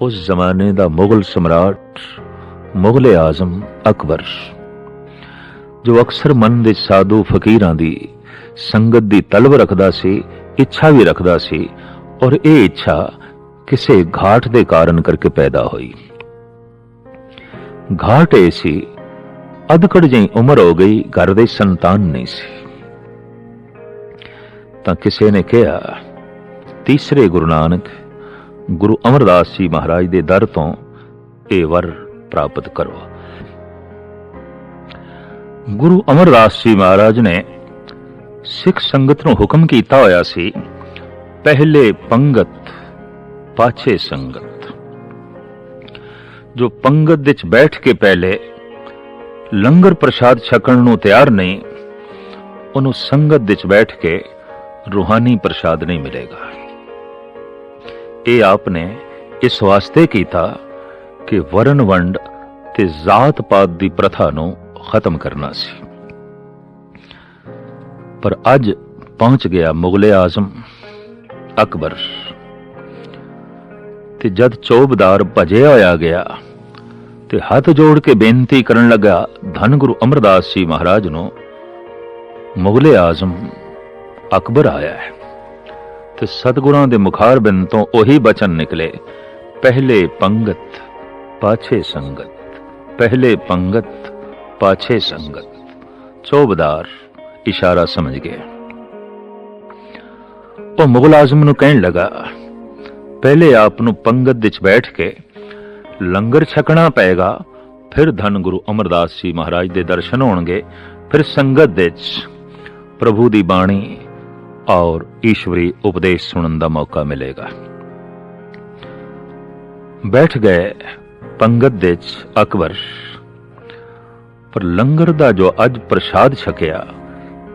A: ਉਸ ਜ਼ਮਾਨੇ ਦਾ ਮੁਗਲ ਸਮਰਾਟ ਮੁਗਲ ਆਜ਼ਮ ਅਕਬਰ। ਜੋ ਅਕਸਰ ਮਨ ਦੇ ਸਾਧੂ ਫਕੀਰਾਂ ਦੀ ਸੰਗਤ ਦੀ ਤਲਬ ਰੱਖਦਾ ਸੀ, ਇੱਛਾ ਵੀ ਰੱਖਦਾ ਸੀ ਔਰ ਇਹ ਇੱਛਾ ਕਿਸੇ ਘਾਟ ਦੇ ਕਾਰਨ ਕਰਕੇ ਪੈਦਾ ਹੋਈ। ਘਾਟ ਇਹ ਸੀ ਅਧਕੜ ਜਿਹੀ ਉਮਰ ਹੋ ਗਈ, ਘਰ ਦੇ ਸੰਤਾਨ ਨਹੀਂ ਸੀ। ਤਾਂ ਕਿਸੇ ਨੇ ਕਿਹਾ, ਤੀਸਰੇ ਗੁਰੂ ਨਾਨਕ, ਗੁਰੂ ਅਮਰਦਾਸ ਜੀ ਮਹਾਰਾਜ ਦੇ ਦਰ ਤੋਂ ਇਹ ਵਰ ਪ੍ਰਾਪਤ ਕਰੋ। ਗੁਰੂ ਅਮਰਦਾਸ ਜੀ ਮਹਾਰਾਜ ਨੇ ਸਿੱਖ ਸੰਗਤ ਨੂੰ ਹੁਕਮ ਕੀਤਾ ਹੋਇਆ ਸੀ, ਪਹਿਲੇ ਪੰਗਤ, ਪਾਛੇ ਸੰਗਤ। ਜੋ ਪੰਗਤ ਵਿੱਚ ਬੈਠ ਕੇ ਪਹਿਲੇ ਲੰਗਰ ਪ੍ਰਸ਼ਾਦ ਛਕਣ ਨੂੰ ਤਿਆਰ ਨਹੀਂ, ਉਹਨੂੰ ਸੰਗਤ ਵਿੱਚ ਬੈਠ ਕੇ ਰੂਹਾਨੀ ਪ੍ਰਸ਼ਾਦ ਨਹੀਂ ਮਿਲੇਗਾ। ਇਹ ਆਪਨੇ ਇਸ ਵਾਸਤੇ ਕੀਤਾ ਕਿ ਵਰਨ ਵੰਡ ਤੇ ਜ਼ਾਤ ਪਾਤ ਦੀ ਪ੍ਰਥਾ ਨੂੰ ਖਤਮ ਕਰਨਾ ਸੀ। ਪਰ ਅੱਜ ਪਹੁੰਚ ਗਿਆ ਮੁਗਲੇ ਆਜ਼ਮ, ਅਕਬਰ। ਤੇ ਜਦ ਚੌਬਦਾਰ ਭਜਿਆ ਹੋਇਆ ਗਿਆ ਤੇ ਹੱਥ ਜੋੜ ਕੇ ਬੇਨਤੀ ਕਰਨ ਲੱਗਾ, ਧੰਨ ਗੁਰੂ ਅਮਰਦਾਸ ਜੀ ਮਹਾਰਾਜ ਨੂੰ, ਮੁਗਲੇ ਆਜ਼ਮ, ਅਕਬਰ ਆਇਆ ਹੈ। ਤੇ ਸਤਿਗੁਰਾਂ ਦੇ ਮੁਖਾਰ ਬਿੰਦ ਤੋਂ ਉਹੀ ਬਚਨ ਨਿਕਲੇ, ਪਹਿਲੇ ਪੰਗਤ ਪਾਛੇ ਸੰਗਤ ਪਹਿਲੇ ਪੰਗਤ ਪਾਛੇ ਸੰਗਤ ਚੌਬਦਾਰ ਇਸ਼ਾਰਾ ਸਮਝ ਗਏ ਉਹ ਮੁਗਲ ਆਜ਼ਮ ਨੂੰ ਕਹਿਣ ਲੱਗਾ ਪਹਿਲੇ ਆਪ ਨੂੰ ਪੰਗਤ ਵਿੱਚ ਬੈਠ ਕੇ ਲੰਗਰ ਛਕਣਾ ਪਏਗਾ ਫਿਰ ਧੰਨ ਗੁਰੂ ਅਮਰਦਾਸ ਜੀ ਮਹਾਰਾਜ ਦੇ ਦਰਸ਼ਨ ਹੋਣਗੇ ਫਿਰ ਸੰਗਤ ਵਿੱਚ ਪ੍ਰਭੂ ਦੀ ਬਾਣੀ ਔਰ ਈਸ਼ਵਰੀ ਉਪਦੇਸ਼ ਸੁਣਨ ਦਾ ਮੌਕਾ ਮਿਲੇਗਾ ਬੈਠ ਗਏ ਪੰਗਤ ਵਿੱਚ ਅਕਬਰ। ਪਰ ਲੰਗਰ ਦਾ ਜੋ ਅੱਜ ਪ੍ਰਸ਼ਾਦ ਛਕਿਆ,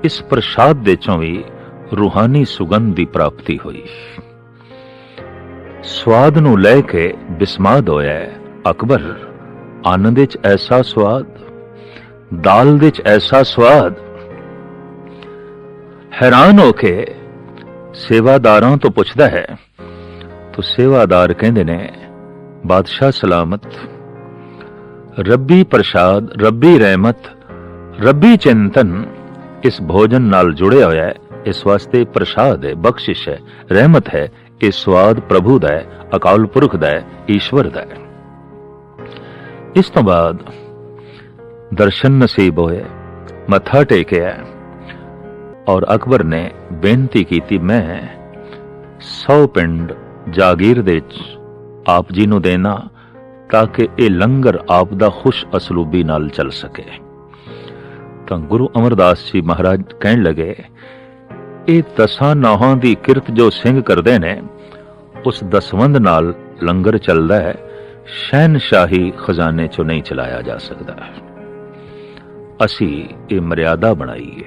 A: ਇਸ ਪ੍ਰਸ਼ਾਦ ਦੇ ਚੋਂ ਵੀ ਰੂਹਾਨੀ ਸੁਗੰਧ ਦੀ ਪ੍ਰਾਪਤੀ ਹੋਈ। ਸਵਾਦ ਨੂੰ ਲੈ ਕੇ ਬਿਸਮਾਦ ਹੋਇਆ ਹੈ ਅਕਬਰ। ਆਨੰਦ ਵਿੱਚ ਐਸਾ ਸਵਾਦ, ਦਾਲ ਦੇ ਵਿੱਚ ਐਸਾ ਸਵਾਦ। ਹੈਰਾਨ ਹੋ ਕੇ ਸੇਵਾਦਾਰਾਂ ਤੋਂ ਪੁੱਛਦਾ ਹੈ, ਤੋ ਸੇਵਾਦਾਰ ਕਹਿੰਦੇ ਨੇ ਬਾਦਸ਼ਾਹ ਸਲਾਮਤ ਰੱਬੀ ਪ੍ਰਸ਼ਾਦ ਰੱਬੀ ਰਹਿਮਤ ਰੱਬੀ ਚਿੰਤਨ ਇਸ ਭੋਜਨ ਨਾਲ ਜੁੜਿਆ ਹੋਇਆ ਹੈ ਇਸ ਵਾਸਤੇ ਪ੍ਰਸ਼ਾਦ ਹੈ ਬਖਸ਼ਿਸ਼ ਹੈ ਰਹਿਮਤ ਹੈ ਇਹ ਸਵਾਦ ਪ੍ਰਭੂ ਦਾ ਹੈ ਅਕਾਲ ਪੁਰਖ ਦਾ ਹੈ ਈਸ਼ਵਰ ਦਾ ਹੈ ਇਸ ਤੋਂ ਬਾਅਦ ਦਰਸ਼ਨ ਨਸੀਬ ਹੋਏ ਮੱਥਾ ਟੇਕਿਆ ਔਰ ਅਕਬਰ ਨੇ ਬੇਨਤੀ ਕੀਤੀ ਮੈਂ 100 ਪਿੰਡ ਜਾਗੀਰ ਦੇ ਵਿੱਚ ਆਪ ਜੀ ਨੂੰ ਦੇਣਾ ਤਾਂ ਕਿ ਇਹ ਲੰਗਰ ਆਪ ਦਾ ਖੁਸ਼ ਅਸਲੂਬੀ ਨਾਲ ਚੱਲ ਸਕੇ। ਤਾਂ ਗੁਰੂ ਅਮਰਦਾਸ ਜੀ ਮਹਾਰਾਜ ਕਹਿਣ ਲਗੇ, ਇਹ ਦਸਾਂ ਨਾਹਾਂ ਦੀ ਕਿਰਤ ਜੋ ਸਿੰਘ ਕਰਦੇ ਨੇ, ਉਸ ਦਸਵੰਦ ਨਾਲ ਲੰਗਰ ਚੱਲਦਾ ਹੈ, ਸ਼ਹਿਨਸ਼ਾਹੀ ਖਜ਼ਾਨੇ ਚੋਂ ਨਹੀਂ ਚਲਾਇਆ ਜਾ ਸਕਦਾ। ਅਸੀਂ ਇਹ ਮਰਿਆਦਾ ਬਣਾਈਏ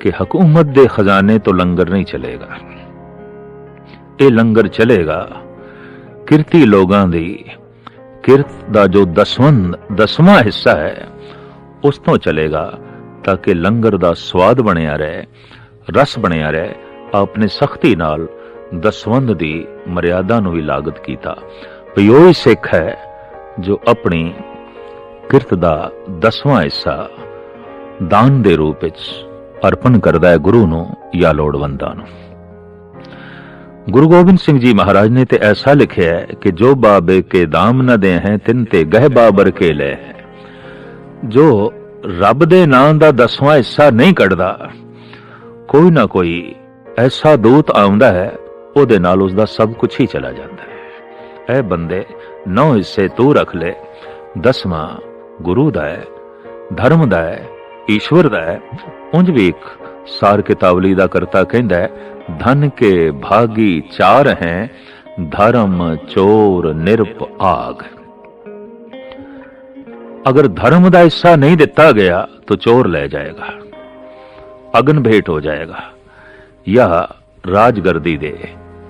A: ਕਿ ਹਕੂਮਤ ਦੇ ਖਜ਼ਾਨੇ ਤੋਂ ਲੰਗਰ ਨਹੀਂ ਚਲੇਗਾ। ਇਹ ਲੰਗਰ ਚਲੇਗਾ ਕਿਰਤੀ ਲੋਕਾਂ ਦੀ ਕਿਰਤ ਦਾ ਜੋ ਦਸਵੰਦ ਦਸਵਾਂ ਹਿੱਸਾ ਹੈ, ਉਸ ਤੋਂ ਚਲੇਗਾ ਤਾਂ ਕਿ ਲੰਗਰ ਦਾ ਸਵਾਦ ਬਣਿਆ ਰਹੇ, ਰਸ ਬਣਿਆ ਰਹੇ ਆਪਨੇ ਸਖਤੀ ਨਾਲ ਦਸਵੰਦ ਦੀ ਮਰਿਆਦਾ ਨੂੰ ਵੀ ਲਾਗਤ ਕੀਤਾ। ਵੀ ਉਹ ਹੀ ਸਿੱਖ ਹੈ ਜੋ ਆਪਣੀ ਕਿਰਤ ਦਾ ਦਸਵਾਂ ਹਿੱਸਾ ਦਾਨ ਦੇ ਰੂਪ ਵਿੱਚ ਅਰਪਣ ਕਰਦਾ ਹੈ ਗੁਰੂ ਨੂੰ ਜਾਂ ਲੋੜਵੰਦਾਂ ਨੂੰ। ਗੁਰੂ ਗੋਬਿੰਦ ਸਿੰਘ ਜੀ ਮਹਾਰਾਜ ਨੇ ਤੇ ਐਸਾ ਲਿਖਿਆ ਹੈ ਕਿ ਜੋ ਬਾਬੇ ਕੇ ਦਾਮ ਨ ਦੇ ਹੈ ਤਿੰਨ ਤੇ ਗਹਿ ਬਾਬਰ ਕੇ ਲੈ ਜੋ ਰੱਬ ਦੇ ਨਾਮ ਦਾ ਦਸਵਾਂ ਹਿੱਸਾ ਨਹੀਂ ਕੱਢਦਾ, ਕੋਈ ਨਾ ਕੋਈ ਐਸਾ ਦੂਤ ਆਉਂਦਾ ਹੈ, ਉਹਦੇ ਨਾਲ ਉਸ ਦਾ ਸਭ ਕੁਝ ਹੀ ਚਲਾ ਜਾਂਦਾ ਹੈ। ਐ ਬੰਦੇ ਨੌ ਹਿੱਸੇ ਤੂੰ ਰੱਖ ਲੈ, ਦਸਵਾਂ ਗੁਰੂ ਦਾ ਹੈ, ਧਰਮ ਦਾ ਹੈ, ਈਸ਼ਵਰ ਦਾ ਹੈ, ਉਂਝ ਵੀ ਇੱਕ ਸਾਰ ਕਿਤਾਵਲੀ ਦਾ ਕਰਤਾ ਕਹਿੰਦਾ ਹੈ, ਧਨ ਕੇ ਭਾਗੀ ਚਾਰ ਹੈ, ਧਰਮ ਚੋਰ ਨਿਰਪ ਆਗ। ਅਗਰ ਧਰਮ ਦਾ ਹਿੱਸਾ ਨਹੀਂ ਦਿੱਤਾ ਗਿਆ, ਤਾਂ ਚੋਰ ਲੈ ਜਾਏਗਾ। ਅਗਨ ਭੇਟ ਹੋ ਜਾਏਗਾ। ਜਾਂ ਰਾਜਗਰਦੀ ਦੇ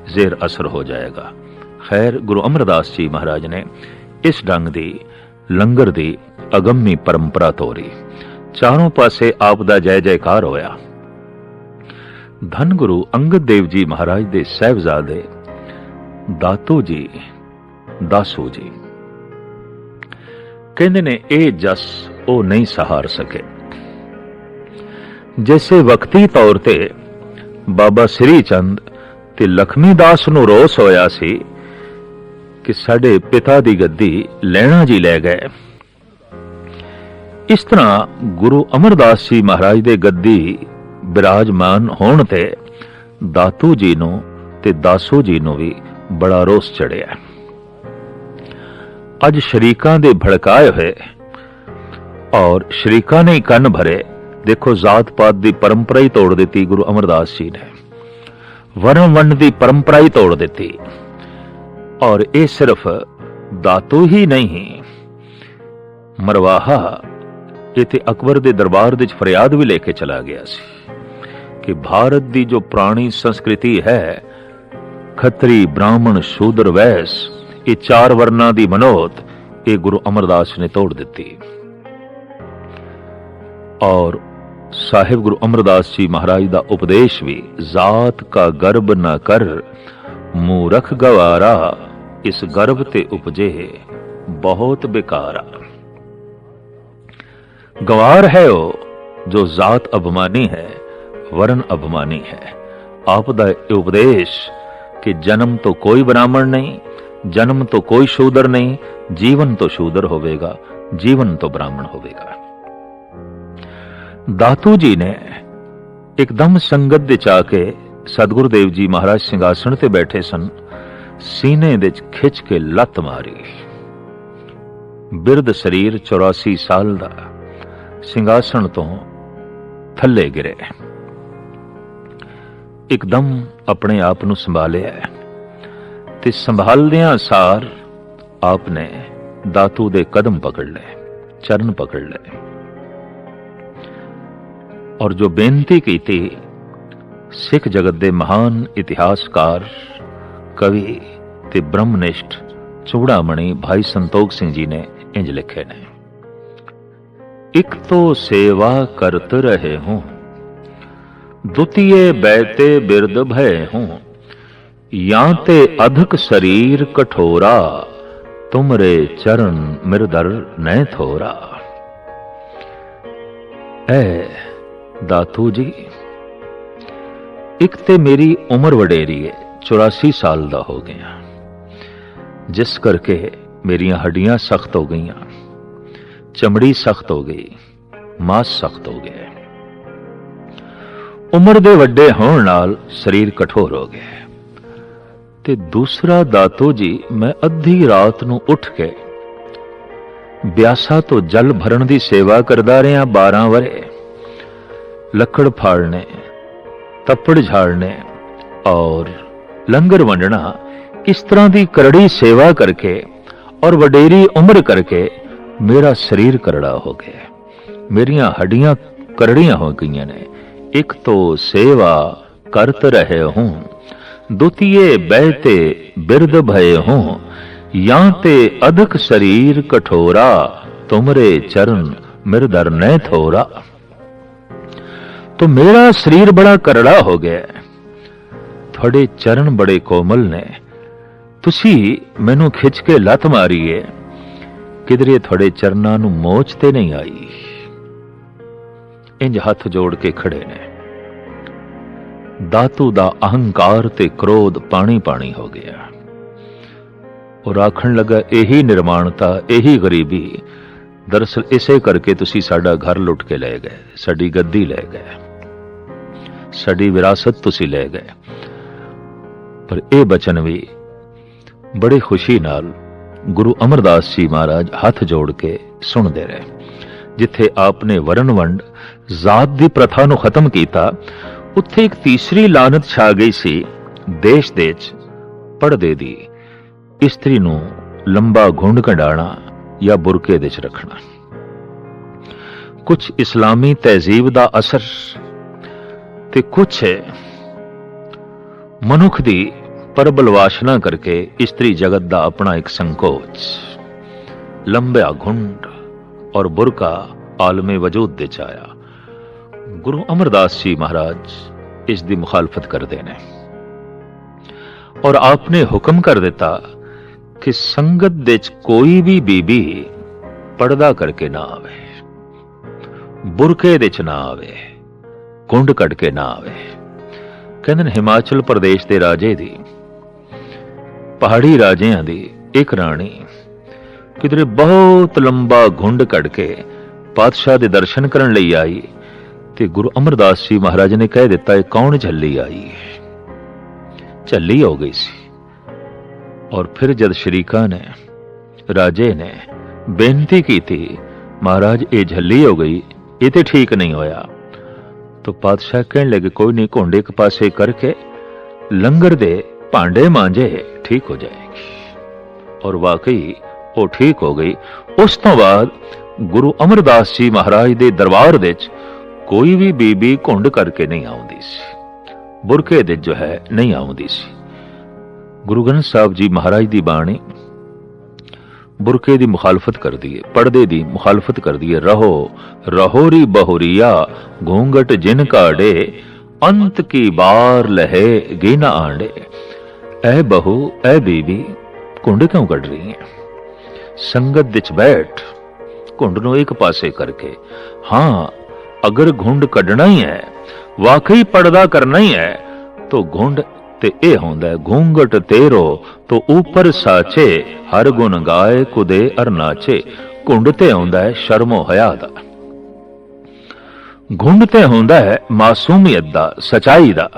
A: ਜ਼ੇਰ ਅਸਰ ਹੋ ਜਾਏਗਾ। ਖੈਰ, ਗੁਰੂ ਅਮਰਦਾਸ ਜੀ ਮਹਾਰਾਜ ਨੇ ਇਸ ਢੰਗ ਦੀ, ਲੰਗਰ ਦੀ ਅਗੰਮੀ ਪਰੰਪਰਾ ਤੋਰੀ। ਚਾਰੋਂ ਪਾਸੇ ਆਪ ਦਾ ਜੈ ਜੈਕਾਰ ਹੋਇਆ। ਧੰਨ ਗੁਰੂ ਅੰਗਦ ਦੇਵ ਜੀ ਮਹਾਰਾਜ ਦੇ ਸਹਿਬਜ਼ਾਦੇ ਦਾਤੂ ਜੀ, ਦਾਸੂ ਜੀ। ਕਹਿੰਦੇ ਨੇ, ਇਹ ਜਸ ਉਹ ਨਹੀਂ ਸਹਾਰ ਸਕੇ। ਜੈਸੇ ਵਕਤੀ ਤੌਰ ਤੇ ਬਾਬਾ ਸ੍ਰੀ ਚੰਦ ਤੇ ਲਖਮੀ ਦਾਸ ਨੂੰ ਰੋਸ ਹੋਇਆ ਸੀ ਕਿ ਸਾਡੇ ਪਿਤਾ ਦੀ ਗੱਦੀ ਲੈਣਾ ਜੀ ਲੈ ਗਏ। ਇਸ ਤਰ੍ਹਾਂ ਗੁਰੂ ਅਮਰਦਾਸ ਜੀ ਮਹਾਰਾਜ ਦੇ ਗੱਦੀ ਬਿਰਾਜਮਾਨ ਹੋਣ ਤੇ ਦਾਤੂ ਜੀ ਨੂੰ ਤੇ ਦਾਸੂ ਜੀ ਨੂੰ ਵੀ ਬੜਾ ਰੋਸ ਚੜਿਆ। ਅੱਜ ਸ਼ਰੀਕਾਂ ਦੇ ਭੜਕਾਏ ਹੋਏ ਔਰ ਸ਼ਰੀਕਾਂ ਨੇ ਕੰਨ ਭਰੇ, ਦੇਖੋ ਜਾਤ ਪਾਤ ਦੀ ਪਰੰਪਰਾ ਹੀ ਤੋੜ ਦਿੱਤੀ ਗੁਰੂ ਅਮਰਦਾਸ ਜੀ ਨੇ। ਵਰਮ ਵੰਡ ਦੀ ਪਰੰਪਰਾ ਹੀ ਤੋੜ ਦਿੱਤੀ। ਔਰ ਇਹ ਸਿਰਫ ਦਾਤੂ ਹੀ ਨਹੀਂ, ਮਰਵਾਹਾ ਇਹ ਤੇ ਅਕਬਰ ਦੇ ਦਰਬਾਰ ਵਿੱਚ ਫਰਿਆਦ ਵੀ ਲੈ ਕੇ ਚਲਾ ਗਿਆ ਸੀ। ਕਿ ਭਾਰਤ ਦੀ ਜੋ ਪ੍ਰਾਣੀ ਸੰਸਕ੍ਰਿਤੀ ਹੈ, ਖੱਤਰੀ ਬ੍ਰਾਹਮਣ ਸ਼ੂਦਰ ਵੈਸ, ਇਹ ਚਾਰ ਵਰਨਾਂ ਦੀ ਮਨੋਤ, ਇਹ ਗੁਰੂ ਅਮਰਦਾਸ ਨੇ ਤੋੜ ਦਿੱਤੀ। ਔਰ ਸਾਹਿਬ ਗੁਰੂ ਅਮਰਦਾਸ ਜੀ ਮਹਾਰਾਜ ਦਾ ਉਪਦੇਸ਼ ਵੀ, ਜਾਤ ਕਾ ਗਰਬ ਨਾ ਕਰ, ਮੂਰਖ ਗਵਾਰਾ, ਇਸ ਗਰਭ ਤੇ ਉਪਜੇ, ਬਹੁਤ ਬੇਕਾਰਾ। ਗਵਾਰ ਹੈ ਉਹ ਜੋ ਜਾਤ ਅਭਮਾਨੀ ਹੈ। ਵਰਨ ਅਭਮਾਨੀ ਹੈ। ਆਪ ਦਾ ਇਹ ਉਪਦੇਸ਼ ਕਿ ਜਨਮ ਤੋਂ ਕੋਈ ਬ੍ਰਾਹਮਣ ਨਹੀਂ, ਜਨਮ ਤੋਂ ਕੋਈ ਸ਼ੂਦਰ ਨਹੀਂ, ਜੀਵਨ ਤੋਂ ਸ਼ੂਦਰ ਹੋਵੇਗਾ, ਜੀਵਨ ਤੋਂ ਬ੍ਰਾਹਮਣ ਹੋਵੇਗਾ। ਦਾਤੂ ਜੀ ਨੇ ਇੱਕਦਮ ਸੰਗਤ ਦੇ ਚਾ ਕੇ ਸਤਿਗੁਰੂ ਦੇਵ ਜੀ ਮਹਾਰਾਜ ਸਿੰਘਾਸਣ ਤੇ ਬੈਠੇ ਸਨ। ਸੀਨੇ ਦੇ ਵਿੱਚ ਖਿੱਚ ਕੇ ਲੱਤ ਮਾਰੀ। ਬਿਰਧ ਸਰੀਰ 84 ਸਾਲ ਦਾ ਸਿੰਘਾਸਣ ਤੋਂ ਥੱਲੇ ਗਿਰੇ। ਇੱਕਦਮ ਆਪਣੇ ਆਪ ਨੂੰ ਸੰਭਾਲਿਆ ਤੇ ਸੰਭਾਲਦਿਆਂ ਸਾਰ ਆਪ ਨੇ ਦਾਤੂ ਦੇ ਕਦਮ ਪਕੜ ਲਏ, ਚਰਨ ਪਕੜ ਲਏ। ਔਰ ਜੋ ਬੇਨਤੀ ਕੀਤੀ, ਸਿੱਖ ਜਗਤ ਦੇ ਮਹਾਨ ਇਤਿਹਾਸਕਾਰ, ਕਵੀ ਤੇ ਬ੍ਰਹਮਨਿਸ਼ਟ ਚੂੜਾਮਣੀ ਭਾਈ ਸੰਤੋਖ ਸਿੰਘ ਜੀ ਨੇ ਇੰਜ ਲਿਖੇ ਨੇ, ਇੱਕ ਤੋ ਸੇਵਾ ਕਰਤ ਰਹੇ ਹੂੰ ਦੁਤੀਏ ਬੈਤੇ ਬਿਰਦ ਭੈ ਹੂੰ। ਜਾਂ ਤੇ ਅਧਿਕ ਸਰੀਰ ਕਠੋਰਾ, ਤੁਮਰੇ ਚਰਨ ਮਿਰਦਰ ਨੈ ਥੋਰਾ। ਐ ਦਾਤੂ ਜੀ, ਇੱਕ ਤੇ ਮੇਰੀ ਉਮਰ ਵਡੇਰੀ ਹੈ 84 ਸਾਲ ਦਾ ਹੋ ਗਿਆ। ਜਿਸ ਕਰਕੇ ਮੇਰੀਆਂ ਹੱਡੀਆਂ ਸਖਤ ਹੋ ਗਈਆਂ, ਚਮੜੀ ਸਖਤ ਹੋ ਗਈ, ਮਾਸ ਸਖਤ ਹੋ ਗਿਆ। ਉਮਰ ਦੇ ਵੱਡੇ ਹੋਣ ਨਾਲ ਸਰੀਰ ਕਠੋਰ ਹੋ ਗਿਆ ਤੇ ਦੂਸਰਾ ਦਾਤੋ ਜੀ, ਮੈਂ ਅੱਧੀ ਰਾਤ ਨੂੰ ਉੱਠ ਕੇ ਬਿਆਸਾ ਤੋਂ ਜਲ ਭਰਨ ਦੀ ਸੇਵਾ ਕਰਦਾ ਰਿਹਾ 12 ਵਰੇ। ਲੱਕੜ ਫਾੜਨੇ, ਤੱਪੜ ਝਾੜਨੇ ਔਰ ਲੰਗਰ ਵੰਡਣਾ, ਇਸ ਤਰ੍ਹਾਂ ਦੀ ਕਰੜੀ ਸੇਵਾ ਕਰਕੇ ਔਰ ਵਡੇਰੀ ਉਮਰ ਕਰਕੇ ਮੇਰਾ ਸਰੀਰ ਕਰੜਾ ਹੋ ਗਿਆ ਮੇਰੀਆਂ ਹੱਡੀਆਂ ਕਰੜੀਆਂ ਹੋ ਗਈਆਂ ਨੇ। ਇੱਕ ਤੋਂ ਸੇਵਾ ਕਰਤ ਰਹੇ ਹੂੰ ਦੁਤੀਏ ਬਹਿਤੇ ਬਿਰਦ ਭਏ ਹੂੰ ਜਾਂ ਤੇ ਅਧਿਕ ਸਰੀਰ ਕਠੋਰਾ ਤੁਮਰੇ ਚਰਨ ਮਿਰਦਰ ਨੈ ਥੋਰਾ तो मेरा शरीर बड़ा करड़ा हो गया है। ਤੁਹਾਡੇ ਚਰਨ ਬੜੇ ਕੋਮਲ ਨੇ ਤੁਸੀਂ ਮੈਨੂੰ ਖਿੱਚ ਕੇ ਲੱਤ ਮਾਰੀ ਏ ਕਿਧਰੇ ਤੁਹਾਡੇ ਚਰਨਾਂ ਨੂੰ ਮੋਚ ਤੇ ਨਹੀਂ ਆਈ ਇੰਜ ਹੱਥ ਜੋੜ ਕੇ ਖੜੇ ਨੇ। ਦਾਤੂ ਦਾ ਅਹੰਕਾਰ ਤੇ ਕ੍ਰੋਧ ਪਾਣੀ ਪਾਣੀ ਹੋ ਗਿਆ। ਉਹ ਆਖਣ ਲੱਗਾ, ਇਹੀ ਨਿਰਮਾਣਤਾ, ਇਹੀ ਗਰੀਬੀ। ਦਰਅਸਲ ਇਸੇ ਕਰਕੇ ਤੁਸੀਂ ਸਾਡਾ ਘਰ ਲੁੱਟ ਕੇ ਲੈ ਗਏ, ਸਾਡੀ ਗੱਦੀ ਲੈ ਗਏ। ਸਾਡੀ ਵਿਰਾਸਤ ਤੁਸੀਂ ਲੈ ਗਏ। ਪਰ ਇਹ ਬਚਨ ਵੀ ਬੜੀ ਖੁਸ਼ੀ ਨਾਲ ਗੁਰੂ ਅਮਰਦਾਸ ਜੀ ਮਹਾਰਾਜ ਹੱਥ ਜੋੜ ਕੇ ਸੁਣਦੇ ਰਹੇ। ਜਿੱਥੇ ਆਪ ਨੇ ਵਰਨ ਵੰਡ ਜ਼ਾਤ ਦੀ ਪ੍ਰਥਾ ਨੂੰ ਖਤਮ ਕੀਤਾ, ਉੱਥੇ ਇੱਕ ਤੀਸਰੀ ਲਾਨਤ ਛਾ ਗਈ ਸੀ, ਦੇਸ਼ ਦੇ ਵਿੱਚ ਪਰਦੇ ਦੀ। ਇਸਤਰੀ ਨੂੰ ਲੰਬਾ ਘੁੰਡ ਕਢਾਣਾ ਜਾਂ ਬੁਰਕੇ ਦੇ ਵਿੱਚ ਰੱਖਣਾ। ਕੁਝ ਇਸਲਾਮੀ ਤਹਿਜ਼ੀਬ ਦਾ ਅਸਰ ਤੇ ਕੁਝ ਮਨੁੱਖ ਦੀ ਪਰਬਲ ਵਾਸ਼ਨਾ ਕਰਕੇ ਇਸਤਰੀ ਜਗਤ ਦਾ ਆਪਣਾ ਇੱਕ ਸੰਕੋਚ, ਲੰਬਾ ਘੁੰਡ ਔਰ ਬੁਰਕਾ ਆਲਮੇ ਵਜੂਦ ਦੇ ਚ ਆਇਆ ਗੁਰੂ ਅਮਰਦਾਸ ਜੀ ਮਹਾਰਾਜ ਇਸ ਦੀ ਮੁਖਾਲਫਤ ਕਰਦੇ ਨੇ। ਔਰ ਆਪਨੇ ਹੁਕਮ ਕਰ ਦਿੱਤਾ ਕਿ ਸੰਗਤ ਦੇ ਚ ਕੋਈ ਵੀ ਬੀਬੀ ਪਰਦਾ ਕਰਕੇ ਨਾ ਆਵੇ, ਬੁਰਕੇ ਦੇ ਚ ਨਾ ਆਵੇ, ਕੁੰਡ ਕੱਢ ਕੇ ਨਾ ਆਵੇ। ਕਹਿੰਦੇ ਨੇ, ਹਿਮਾਚਲ ਪ੍ਰਦੇਸ਼ ਦੇ ਰਾਜੇ ਦੀ, ਪਹਾੜੀ ਰਾਜਿਆਂ ਦੀ ਇੱਕ ਰਾਣੀ ਕਿਧਰੇ ਬਹੁਤ ਲੰਬਾ ਘੁੰਡ ਕੱਢ ਕੇ ਪਾਤਸ਼ਾਹ ਦੇ ਦਰਸ਼ਨ ਕਰਨ ਲਈ ਆਈ ਤੇ ਗੁਰੂ ਅਮਰਦਾਸ ਜੀ ਮਹਾਰਾਜ ਨੇ ਕਹਿ ਦਿੱਤਾ, ਇਹ ਕੌਣ ਝੱਲੀ ਆਈ? ਹੈ ਝੱਲੀ ਹੋ ਗਈ ਸੀ। ਔਰ ਫਿਰ ਜਦ ਸ਼੍ਰੀਕਾ ਨੇ, ਰਾਜੇ ਨੇ ਬੇਨਤੀ ਕੀਤੀ, ਮਹਾਰਾਜ, ਇਹ ਝੱਲੀ ਹੋ ਗਈ, ਇਹ ਤੇ ਠੀਕ ਨਹੀਂ ਹੋਇਆ। ਤੋ ਪਾਤਸ਼ਾਹ ਕਹਿਣ ਲੱਗੇ, ਕੋਈ ਨਹੀਂ, ਘੋਂਡੇ ਇੱਕ ਪਾਸੇ ਕਰਕੇ ਲੰਗਰ ਦੇ ਭਾਂਡੇ ਮਾਂਜੇ, ਠੀਕ ਹੋ ਜਾਏਗੀ। ਔਰ ਵਾਕਈ ਉਹ ਠੀਕ ਹੋ ਗਈ। ਉਸ ਤੋਂ ਬਾਅਦ ਗੁਰੂ ਅਮਰਦਾਸ ਜੀ ਮਹਾਰਾਜ ਦੇ ਦਰਬਾਰ ਵਿੱਚ ਕੋਈ ਵੀ ਬੀਬੀ ਘੁੰਡ ਕਰਕੇ ਨਹੀਂ ਆਉਂਦੀ ਸੀ। ਬੁਰਕੇ ਦੇ ਜੋ ਹੈ, ਨਹੀਂ ਆਉਂਦੀ ਸੀ। ਗੁਰੂ ਗ੍ਰੰਥ ਸਾਹਿਬ ਜੀ ਮਹਾਰਾਜ ਦੀ ਬਾਣੀ ਬੁਰਕੇ ਦੀ ਮੁਖਾਲਫਤ ਕਰਦੀ ਹੈ ਪਰਦੇ ਦੀ ਮੁਖਾਲਫਤ ਕਰਦੀ ਹੈ ਰਹੋ ਰਹੋਰੀ ਬਹੁਰੀਆ ਘੂੰਗਟ ਜਿਨ ਕਾੜੇ, ਅੰਤ ਕੀ ਬਾਰ ਲਹੇ ਗਿਨ ਆਂਡੇ। ਐ ਬਹੂ, ਐ ਬੀਬੀ ਘੁੰਡ ਕਿਉਂ ਕੱਢ ਰਹੀ ਹੈ ਸੰਗਤ ਵਿੱਚ ਬੈਠ ਘੁੰਡ ਨੂੰ ਇੱਕ ਪਾਸੇ ਕਰਕੇ, ਹਾਂ, ਅਗਰ ਘੁੰਡ ਕੱਢਣਾ ਹੀ ਹੈ, ਵਾਕਈ ਪਰਦਾ ਕਰਨਾ ਹੀ ਹੈ, ਤਾਂ ਘੁੰਡ ਤੇ ਇਹ ਹੁੰਦਾ ਘੂੰਗਟ ਤੇਰੋ ਤੋ ਉਪਰ ਸਾਚੇ, ਹਰ ਗੁਣ ਗਾਏ ਕੁਦੇ ਅਰਨਾਚੇ ਘੁੰਡ ਤੇ ਆਉਂਦਾ ਹੈ ਸ਼ਰਮੋ ਹਿਆ ਦਾ ਘੁੰਡ ਤੇ ਹੁੰਦਾ ਹੈ ਮਾਸੂਮੀਅਤ ਦਾ, ਸਚਾਈ ਦਾ।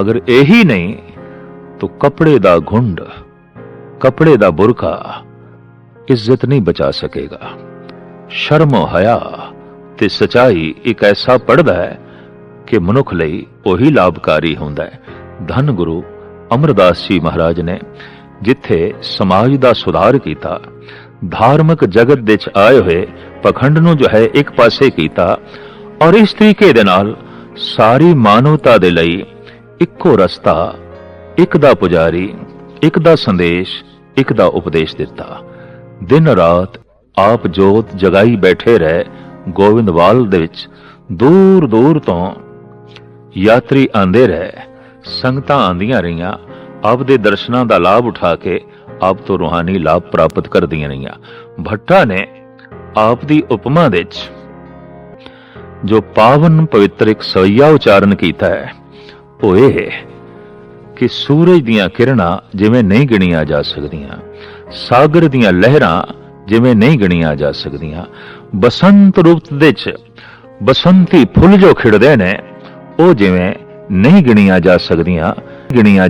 A: ਅਗਰ ਇਹੀ ਨਹੀਂ, ਤਾਂ ਕਪੜੇ ਦਾ ਘੁੰਡ ਕੱਪੜੇ ਦਾ ਬੁਰਕਾ ਇੱਜ਼ਤ ਨਹੀਂ ਬਚਾ ਸਕੇਗਾ। ਸ਼ਰਮੋ ਹਯਾ ਤੇ ਸਚਾਈ ਇੱਕ ਐਸਾ ਪੜਦਾ ਹੈ ਕਿ ਮਨੁੱਖ ਲਈ ਉਹੀ ਲਾਭਕਾਰੀ ਹੁੰਦਾ ਹੈ। ਧੰਨ ਗੁਰੂ ਅਮਰਦਾਸ ਜੀ ਮਹਾਰਾਜ ਨੇ ਜਿੱਥੇ ਸਮਾਜ ਦਾ ਸੁਧਾਰ ਕੀਤਾ, ਧਾਰਮਿਕ ਜਗਤ ਵਿੱਚ ਆਏ ਹੋਏ ਪਖੰਡ ਨੂੰ ਜੋ ਹੈ ਇੱਕ ਪਾਸੇ ਕੀਤਾ ਔਰ ਇਸ ਤਰੀਕੇ ਦੇ ਨਾਲ ਸਾਰੀ ਮਾਨਵਤਾ ਦੇ ਲਈ ਇੱਕੋ ਰਸਤਾ, ਇੱਕ ਦਾ ਪੁਜਾਰੀ ਇੱਕ ਦਾ ਸੰਦੇਸ਼, ਇੱਕ ਦਾ ਉਪਦੇਸ਼ ਦਿੱਤਾ। ਦਿਨ ਰਾਤ ਆਪ ਜੋਤ ਜਗਾਈ ਬੈਠੇ ਰਹੇ ਗੋਬਿੰਦਵਾਲ ਦੇ ਵਿੱਚ। ਦੂਰ ਦੂਰ ਤੋਂ ਯਾਤਰੀ ਆਂਦੇ ਰਹੇ, ਸੰਗਤਾਂ ਆਂਦੀਆਂ ਰਹੀਆਂ ਆਪ ਦੇ ਦਰਸ਼ਨਾਂ ਦਾ ਲਾਭ ਉਠਾ ਕੇ ਆਪ ਤੋਂ ਰੂਹਾਨੀ ਲਾਭ ਪ੍ਰਾਪਤ ਕਰਦੀਆਂ ਰਹੀਆਂ। ਭੱਟਾ ਨੇ ਆਪ ਦੀ ਉਪਮਾ ਵਿੱਚ, ਜੋ ਪਾਵਨ ਪਵਿੱਤਰ ਇੱਕ ਸਵਈਆ ਉਚਾਰਨ ਕੀਤਾ ਹੈ, ਉਹ ਇਹ ਕਿ ਸੂਰਜ ਦੀਆਂ ਕਿਰਨਾਂ ਜਿਵੇਂ ਨਹੀਂ ਗਿਣੀਆਂ ਜਾ ਸਕਦੀਆਂ, ਸਾਗਰ ਦੀਆਂ ਲਹਿਰਾਂ ਜਿਵੇਂ ਨਹੀਂ ਗਿਣੀਆਂ ਜਾ ਸਕਦੀਆਂ, ਬਸੰਤ ਰੁੱਤ ਵਿੱਚ ਬਸੰਤੀ ਫੁੱਲ ਜੋ ਖਿੜਦੇ ਨੇ, ਉਹ ਜਿਵੇਂ ਨਹੀਂ ਗਿਣੀਆਂ ਜਾ ਸਕਦੀਆਂ, ਗਿਣੀਆਂ